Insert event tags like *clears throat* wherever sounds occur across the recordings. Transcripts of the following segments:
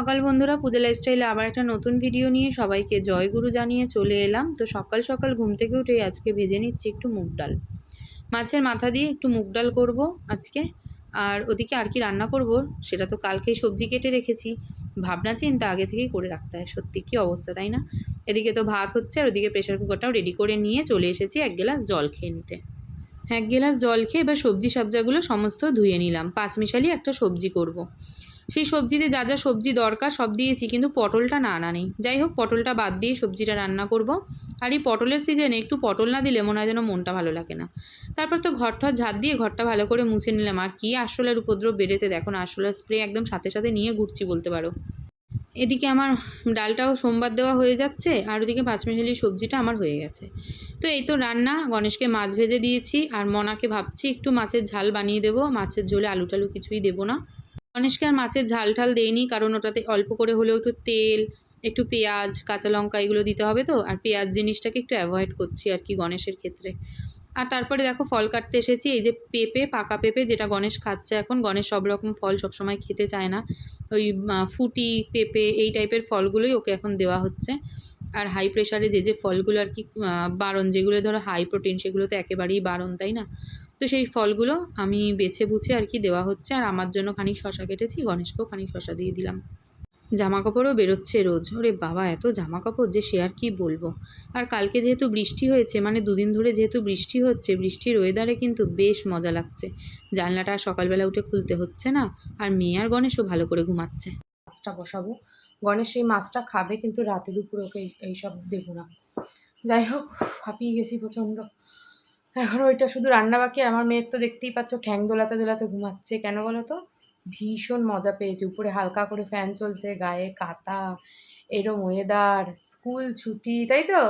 সকাল বন্ধুরা, পূজা লাইফস্টাইলে আবার একটা নতুন ভিডিও নিয়ে সবাইকে জয়গুরু জানিয়ে চলে এলাম। তো সকাল সকাল ঘুম থেকে উঠে আজকে ভেজে নিচ্ছি একটু মুগ ডাল। মাছের মাথা দিয়ে একটু মুগ ডাল করব আজকে। আর ওদিকে আর কি রান্না করব, সেটা তো কালকেই সবজি কেটে রেখেছি। ভাবনা চিন্তা আগে থেকেই করে রাখতে হয়, সত্যি কী অবস্থা, তাই না? এদিকে তো ভাত হচ্ছে, আর ওদিকে প্রেশার কুকারটাও রেডি করে নিয়ে চলে এসেছি, এক গ্লাস জল খেয়ে নিতে। এক গ্লাস জল খেয়ে এবার সবজি সবজাগুলো সমস্ত ধুয়ে নিলাম। পাঁচ মিশালি একটা সবজি করব। সেই সবজিতে যা যা সবজি দরকার সব দিয়েছি, কিন্তু পটলটা না আনা নেই। যাই হোক, পটলটা বাদ দিয়ে সবজিটা রান্না করব। আর এই পটলের সিজনে একটু পটল না দিলে মনে হয় যেন মনটা ভালো লাগে না। তারপর তো ঘর ঘরটা ঝাঁট দিয়ে ঘরটা ভালো করে মুছে নিলাম। আর কি আসলের উপদ্রব বেড়েছে দেখুন আসলের স্প্রে একদম সাথে সাথে নিয়ে ঘুরছি বলতে পারো। এদিকে আমার ডালটাও সোমবার দেওয়া হয়ে যাচ্ছে, আর ওদিকে পাঁচমিশালি সবজিটা আমার হয়ে গেছে। তো এই তো রান্না, গণেশকে মাছ ভেজে দিয়েছি আর মনাকে ভাবছি একটু মাছের ঝাল বানিয়ে দেবো, মাছের ঝোলে আলু টালু কিছুই দেবো না। গণেশকে আর মাছের ঝাল ঠাল দেইনি কারণ ওটাতে অল্প করে হলেও একটু তেল, একটু পেঁয়াজ, কাঁচা লঙ্কা এগুলো দিতে হবে তো, আর পেঁয়াজ জিনিসটাকে একটু অ্যাভয়েড করছি আর কি গণেশের ক্ষেত্রে। আর তারপরে দেখো ফল কাটতে এসেছি, এই যে পেঁপে, পাকা পেঁপে যেটা গণেশ খাচ্ছে এখন, গণেশ সব রকম ফল সবসময় খেতে চায় না। ওই ফুটি, পেঁপে এই টাইপের ফলগুলোই ওকে এখন দেওয়া হচ্ছে। আর হাই প্রেশারে যে যে ফলগুলো আর কি বারণ যেগুলো ধরো হাই প্রোটিন সেগুলো তো একেবারেই বারণ, তাই না? তো সেই ফলগুলো আমি বেছে বুছে আর কি দেওয়া হচ্ছে আর আমার জন্য খানিক শশা কেটেছি, গণেশকেও খানিক শশা দিয়ে দিলাম। জামা কাপড়ও বেরোচ্ছে রোজ, ওরে বাবা এত জামা কাপড় যে সে আর কি বলব? আর কালকে যেহেতু বৃষ্টি হয়েছে মানে দুদিন ধরে যেহেতু বৃষ্টি হচ্ছে, বৃষ্টির ওয়েদারে কিন্তু বেশ মজা লাগছে। জানলাটা সকালবেলা উঠে খুলতে হচ্ছে না, আর মেয়ে আর গণেশও ভালো করে ঘুমাচ্ছে। মাছটা বসাবো। গণেশ এই মাছটা খাবে, কিন্তু রাতে দুপুর ওকে এইসব দেবো না। যাই হোক, হাঁপিয়ে গেছি প্রচণ্ড। এখন ওইটা শুধু রান্না বাকি আমার মেয়ের তো দেখতেই পাচ্ছ ঠ্যাং দোলাতে দোলাতে ঘুমাচ্ছে। কেন বলো তো? ভীষণ মজা পেয়েছে। উপরে হালকা করে ফ্যান চলছে, গায়ে কাতা এরম ওয়েদার স্কুল ছুটি, তাই তো?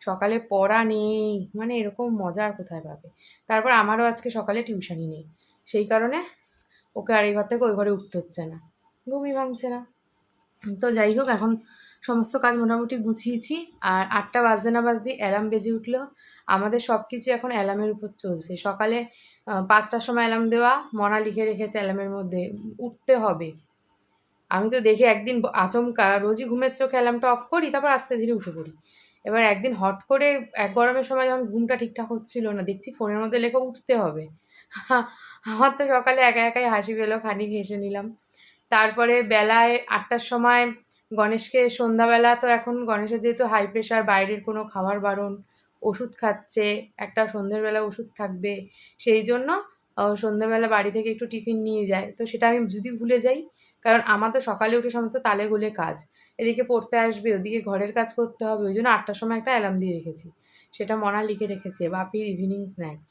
সকালে পড়া নেই মানে এরকম মজা আর কোথায় পাবে? তারপর আমারও আজকে সকালে টিউশনই নেই। সেই কারণে ওকে আর এই ঘর থেকে ওই ঘরে উঠতে হচ্ছে না। ঘুমই ভাঙছে না। তো যাই হোক, এখন সমস্ত কাজ মোটামুটি গুছিয়েছি। আর আটটা বাজতে না বাজতে অ্যালার্ম বেজে উঠল। আমাদের সব কিছু এখন অ্যালার্মের উপর চলছে। সকালে পাঁচটার সময় অ্যালার্ম দেওয়া, মনা লিখে রেখেছে অ্যালার্মের মধ্যে। উঠতে হবে। আমি তো দেখে একদিন আচমকা রোজই ঘুমের চোখে অ্যালার্মটা অফ করি, তারপর আস্তে ধীরে উঠে পড়ি। এবার একদিন হট করে এক গরমের সময় যখন ঘুমটা ঠিকঠাক হচ্ছিল না, দেখছি ফোনের মধ্যে লেখা উঠতে হবে। *laughs* আমার তো সকালে একা একাই হাসি পেল, খানিক হেসে নিলাম। তারপরে বেলায় আটটার সময় গণেশকে সন্ধ্যাবেলা তো এখন গণেশের যেহেতু হাই প্রেশার বাইরের কোনো খাবার বারণ, ওষুধ খাচ্ছে, একটা সন্ধ্যেবেলা ওষুধ থাকবে, সেই জন্য সন্ধ্যেবেলা বাড়ি থেকে একটু টিফিন নিয়ে যায়। তো সেটা আমি যদি ভুলে যাই, কারণ আমার তো সকালে উঠে সমস্ত তালে গুলে কাজ। এদিকে পড়তে আসবে, ওদিকে ঘরের কাজ করতে হবে, ওই জন্য আটটার সময় একটা অ্যালার্ম দিয়ে রেখেছি। সেটা মনা লিখে রেখেছে, বাপির ইভিনিং স্ন্যাক্স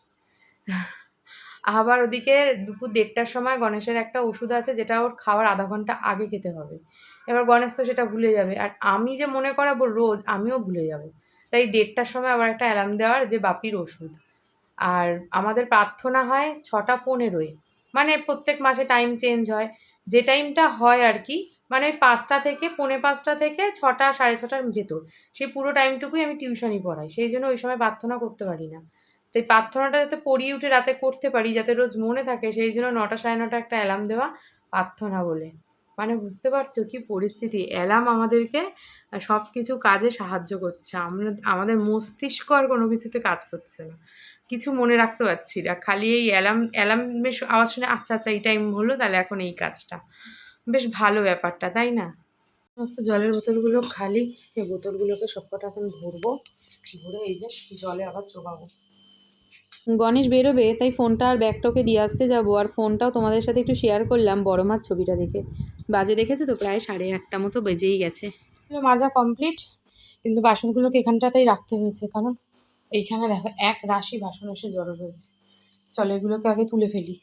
আবার ওদিকে দুপুর দেড়টার সময় গণেশের একটা ওষুধ আছে, যেটা ওর খাওয়ার আধা ঘণ্টা আগে খেতে হবে। এবার গণেশ তো সেটা ভুলে যাবে। আর আমি যে মনে করাবো রোজ, আমিও ভুলে যাব। তাই দেড়টার সময় আবার একটা অ্যালার্ম দেওয়ার যে বাপির ওষুধ। আর আমাদের প্রার্থনা হয় ছটা পনেরোয়। মানে প্রত্যেক মাসে টাইম চেঞ্জ হয়। যে টাইমটা হয় আর কি মানে পাঁচটা থেকে, পৌনে পাঁচটা থেকে ছটা, সাড়ে ছটার ভেতর। সেই পুরো টাইমটুকুই আমি টিউশনই পড়াই। সেই জন্য ওই সময় প্রার্থনা করতে পারি না। তাই প্রার্থনাটা যাতে পড়িয়ে উঠে রাতে করতে পারি, যাতে রোজ মনে থাকে, সেই জন্য নটা সাড়ে নটা একটা অ্যালার্ম দেওয়া প্রার্থনা বলে। মানে বুঝতে পারছ কি পরিস্থিতি? অ্যালার্ম আমাদেরকে সব কিছু কাজে সাহায্য করছে। আমরা, আমাদের মস্তিষ্ক আর কোনো কিছুতে কাজ করছে না। কিছু মনে রাখতে পারছি না। খালি এই অ্যালার্ম অ্যালার্মের আওয়াজ শুনে আচ্ছা আচ্ছা এই টাইম হলো, তাহলে এখন এই কাজটা। বেশ ভালো ব্যাপারটা, তাই না? সমস্ত জলের বোতলগুলো খালি, এই বোতলগুলোকে সবকটা এখন ভরবো। ভরে এই যে জলে আবার চোবাবো। গণেশ বেরোবে, তাই ফোনটা আর ব্যাগটাকে দিয়ে আসতে যাব আর ফোনটাও তোমাদের সাথে একটু শেয়ার করলাম বড় মাছ ছবিটা দেখে। বাজে দেখেছে তো? প্রায় সাড়ে আটটা মতো বেজেই গেছে। মাজা কমপ্লিট কিন্তু বাসনগুলোকে এখানটাতেই রাখতে হয়েছে, কারণ এইখানে দেখো, এক রাশি বাসন এসে জড়ো রয়েছে চলো এগুলোকে আগে তুলে ফেলি।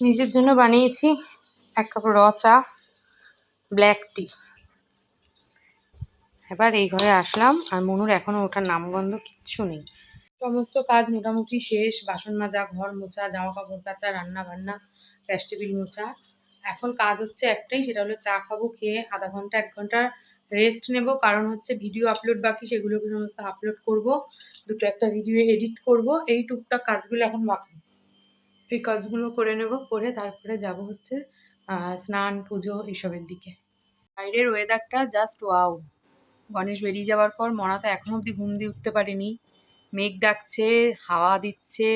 নিজের জন্য বানিয়েছি এক কাপ র চা ব্ল্যাক টি এবার এই ঘরে আসলাম আর মনুর এখনও ওটার নামগন্ধ কিচ্ছু নেই। সমস্ত কাজ মোটামুটি শেষ। বাসন মাজা, ঘর মোছা জামা কাপড় কাচা, রান্না বান্না গ্যাস মোছা। এখন কাজ হচ্ছে একটাই, সেটা হলো চা খাব, খেয়ে আধা ঘণ্টা, এক ঘণ্টা রেস্ট নেব। কারণ হচ্ছে ভিডিও আপলোড বাকি, সেগুলোকে সমস্ত আপলোড করব। দুটো একটা ভিডিও এডিট করব। এই টুকটাক কাজগুলো এখন বাকি। এই কাজগুলো করে নেব, করে তারপরে যাব হচ্ছে স্নান, পুজো এসবের দিকে। বাইরের ওয়েদারটা জাস্ট ওয়াও গণেশ বেরিয়ে যাওয়ার পর মনা তো এখনও অবধি ঘুম দিয়ে উঠতে পারেনি। মেঘ ডাকছে হাওয়া দিচ্ছে।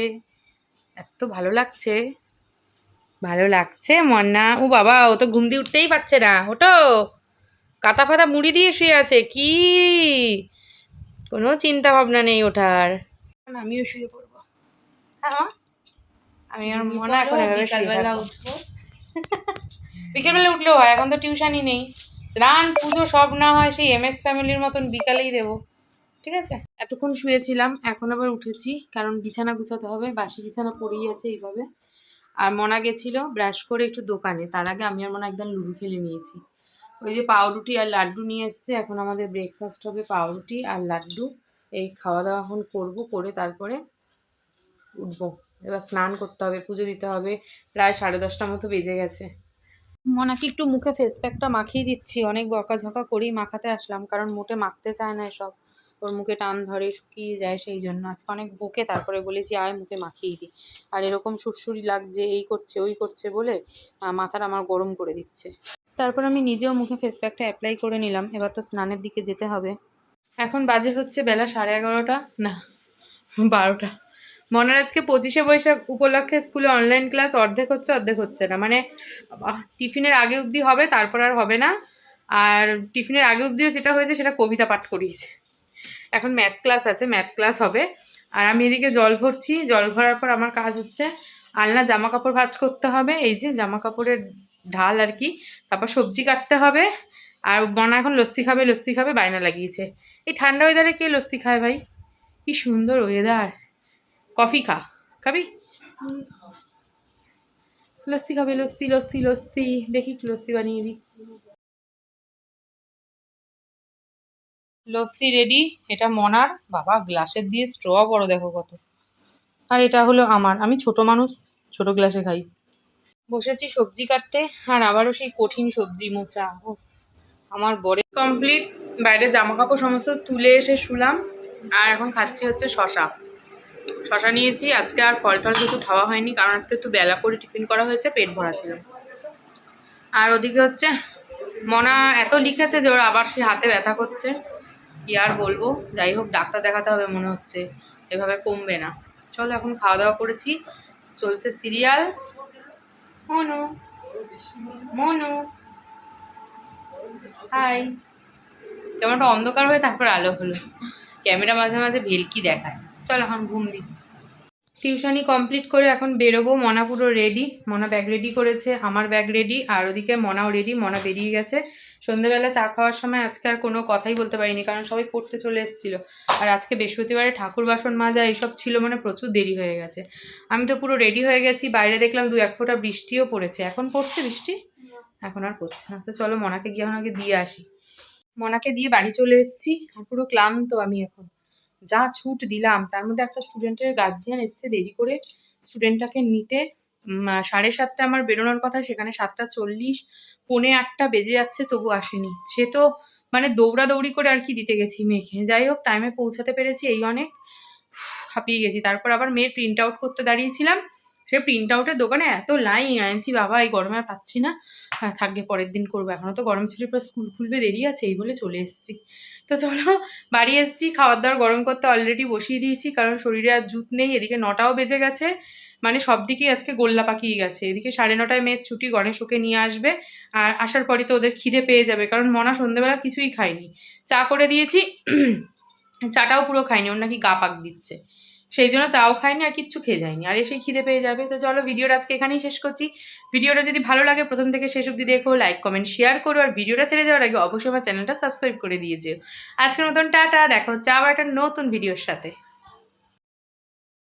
এত ভালো লাগছে। ভালো লাগছে মন্না। ও বাবা ও তো ঘুম দিয়ে উঠতেই পারছে না। ওটো কাতা ফাতা মুড়ি দিয়ে শুয়ে আছে। কি? কোনো চিন্তা ভাবনা নেই ওঠার। আমিও শুয়ে পড়ব। হ্যাঁ আমি আর মনে এখন এভাবে শুয়ে থাকব। বিকেলবেলা উঠলেও হয় এখন তো টিউশনই নেই। স্নান পুজো সব না হয় সেই এম এস ফ্যামিলির মতন বিকালেই দেবো। ঠিক আছে? এতক্ষণ শুয়েছিলাম, এখন আবার উঠেছি, কারণ বিছানা গুছাতে হবে, বাসি বিছানা পড়েই আছে এইভাবে। আর মনা গেছিল ব্রাশ করে একটু দোকানে, তার আগে আমি আর মনে একদম লুডু খেলে নিয়েছি। ওই যে পাউরুটি আর লাড্ডু নিয়ে এসছে, এখন আমাদের ব্রেকফাস্ট হবে পাউরুটি আর লাড্ডু। এই খাওয়া দাওয়া এখন করব, করে তারপরে উঠবো। এবার স্নান করতে হবে, পুজো দিতে হবে, প্রায় সাড়ে দশটার মতো বেজে গেছে। মনাকে একটু মুখে ফেস প্যাকটা মাখিয়ে দিচ্ছি, অনেক বকাঝকা করেই মাখাতে আসলাম, কারণ মোটে মাখতে চায় না এসব। ওর মুখে টান ধরে শুকিয়ে যায় সেই জন্য। আজকে অনেক বুকে তারপরে বলেছি, আয় মুখে মাখিয়ে দিই আর এরকম সুরসুরি লাগছে, এই করছে, ওই করছে বলে মাথাটা আমার গরম করে দিচ্ছে। তারপর আমি নিজেও মুখে ফেস প্যাকটা অ্যাপ্লাই করে নিলাম। এবার তো স্নানের দিকে যেতে হবে। এখন বাজে হচ্ছে বেলা সাড়ে এগারোটা, না, বারোটা। মনের আজকে পঁচিশে বৈশাখ উপলক্ষে স্কুলে অনলাইন ক্লাস অর্ধেক হচ্ছে অর্ধেক হচ্ছে না। মানে টিফিনের আগে অবধি হবে, তারপর আর হবে না। আর টিফিনের আগে অবধিও যেটা হয়েছে, সেটা কবিতা পাঠ করিয়েছে। এখন ম্যাথ ক্লাস আছে ম্যাথ ক্লাস হবে। আর আমি এদিকে জল ভরছি, জল ভরার পর আমার কাজ হচ্ছে আলনা জামা কাপড় ভাজ করতে হবে, এই যে জামা কাপড়ের ঢাল আর কি, তারপর সবজি কাটতে হবে। আর বনা এখন লস্যি খাবে লস্যি খাবে, বায়না লাগিয়েছে। এই ঠান্ডা ওয়েদারে কে লস্যি খায় ভাই? কি সুন্দর ওয়েদার কফি খা, খাবি? লস্যি খাবে, লস্যি লস্যি লস্যি। দেখি লস্যি বানিয়ে দিই। লস্যি রেডি এটা মনার। বাবা, গ্লাসের দিয়ে স্ট্র বড় দেখো কত। আর এটা হলো আমার। আমি ছোট মানুষ, ছোট গ্লাসে খাই। বসেছি সবজি কাটতে, আর আবারও সেই কঠিন সবজি, মোচা। আমার বড়ে কমপ্লিট বাইরে জামা কাপড় সমস্ত তুলে এসে শুলাম। আর এখন খাচ্ছি হচ্ছে শশা। শশা নিয়েছি। আজকে আর ফল টল কিছু খাওয়া হয়নি, কারণ আজকে একটু বেলা করে টিফিন করা হয়েছে, পেট ভরা ছিল। আর ওদিকে হচ্ছে, মনা এত লিখেছে যে ওর আবার সে হাতে ব্যথা করছে। কি আর বলব? যাই হোক, ডাক্তার দেখাতে হবে মনে হচ্ছে। এভাবে কমবে না। চলো, এখন খাওয়া দাওয়া করেছি। চলছে সিরিয়াল। মনু। মনু। হাই। কেমনটা অন্ধকার হয়ে তারপর আলো হলো। ক্যামেরা মাঝে মাঝে ভেলকি দেখায়। চল, এখন ঘুম দিই। টিউশনি কমপ্লিট করে এখন বেরোবো। মনা পুরো রেডি মনা ব্যাগ রেডি করেছে, আমার ব্যাগ রেডি আর ওদিকে মনাও রেডি মনা বেরিয়ে গেছে। সন্ধ্যেবেলা চা খাওয়ার সময় আজকে আর কোনো কথাই বলতে পারিনি, কারণ সবাই পড়তে চলে এসেছিল। আর আজকে বৃহস্পতিবারে ঠাকুর বাসন মাজা এইসব ছিল মানে প্রচুর দেরি হয়ে গেছে। আমি তো পুরো রেডি হয়ে গেছি, বাইরে দেখলাম দু এক ফোঁটা বৃষ্টিও পড়েছে। এখন পড়ছে বৃষ্টি? এখন আর পড়ছে না। তো চলো মনাকে গিয়ে আগে দিয়ে আসি। মনাকে দিয়ে বাড়ি চলে এসেছি, আর পুরো ক্লান্ত আমি এখন। যা ছুট দিলাম, তার মধ্যে একটা স্টুডেন্টের গার্জিয়ান এসছে দেরি করে। স্টুডেন্টটাকে নিতে সাড়ে সাতটা আমার বেরোনোর কথা, সেখানে সাতটা চল্লিশ, পৌনে আটটা বেজে যাচ্ছে, তবু আসেনি। সে তো মানে দৌড়াদৌড়ি করে আর কি দিতে গেছি মেয়েকে যাই হোক টাইমে পৌঁছাতে পেরেছি এই অনেক। হাঁপিয়ে গেছি। তারপর আবার মেয়ের প্রিন্ট আউট করতে দাঁড়িয়েছিলাম। সে প্রিন্ট আউটের দোকানে এত লাইন আনছি বাবা, এই গরমে আর পাচ্ছি না। হ্যাঁ থাকবে, পরের দিন করব। এখনও তো গরম ছুটির পর স্কুল খুলবে, দেরি আছে। এই বলে চলে এসেছি। তো চলো, বাড়ি এসেছি, খাওয়ার দাওয়ার গরম করতে অলরেডি বসিয়ে দিয়েছি, কারণ শরীরে আর জুত নেই, এদিকে নটাও বেজে গেছে। মানে সব দিকেই আজকে গোল্লা পাকিয়ে গেছে। এদিকে সাড়ে নটায় মেয়ের ছুটি, গণেশ ওকে নিয়ে আসবে। আর আসার পরই তো ওদের খিদে পেয়ে যাবে, কারণ মনা সন্ধ্যেবেলা কিছুই খায়নি। চা করে দিয়েছি, *clears throat* চাটাও পুরো খায়নি, ওর নাকি গা পাক দিচ্ছে। সেই জন্য চাও খাইনি আর কিচ্ছু খেয়ে যায়নি আর এসে খিদে পেয়ে যাবে। তো চলো ভিডিওটা আজকে এখানেই শেষ করছি। ভিডিওটা যদি ভালো লাগে প্রথম থেকে শেষ অব্দি দেখো লাইক কমেন্ট শেয়ার করো। আর ভিডিওটা ছেড়ে যাওয়ার আগে অবশ্যই আমার চ্যানেলটা সাবস্ক্রাইব করে দিয়েছে আজকের মতন টাটা, দেখো হচ্ছে আবার একটা নতুন ভিডিওর সাথে।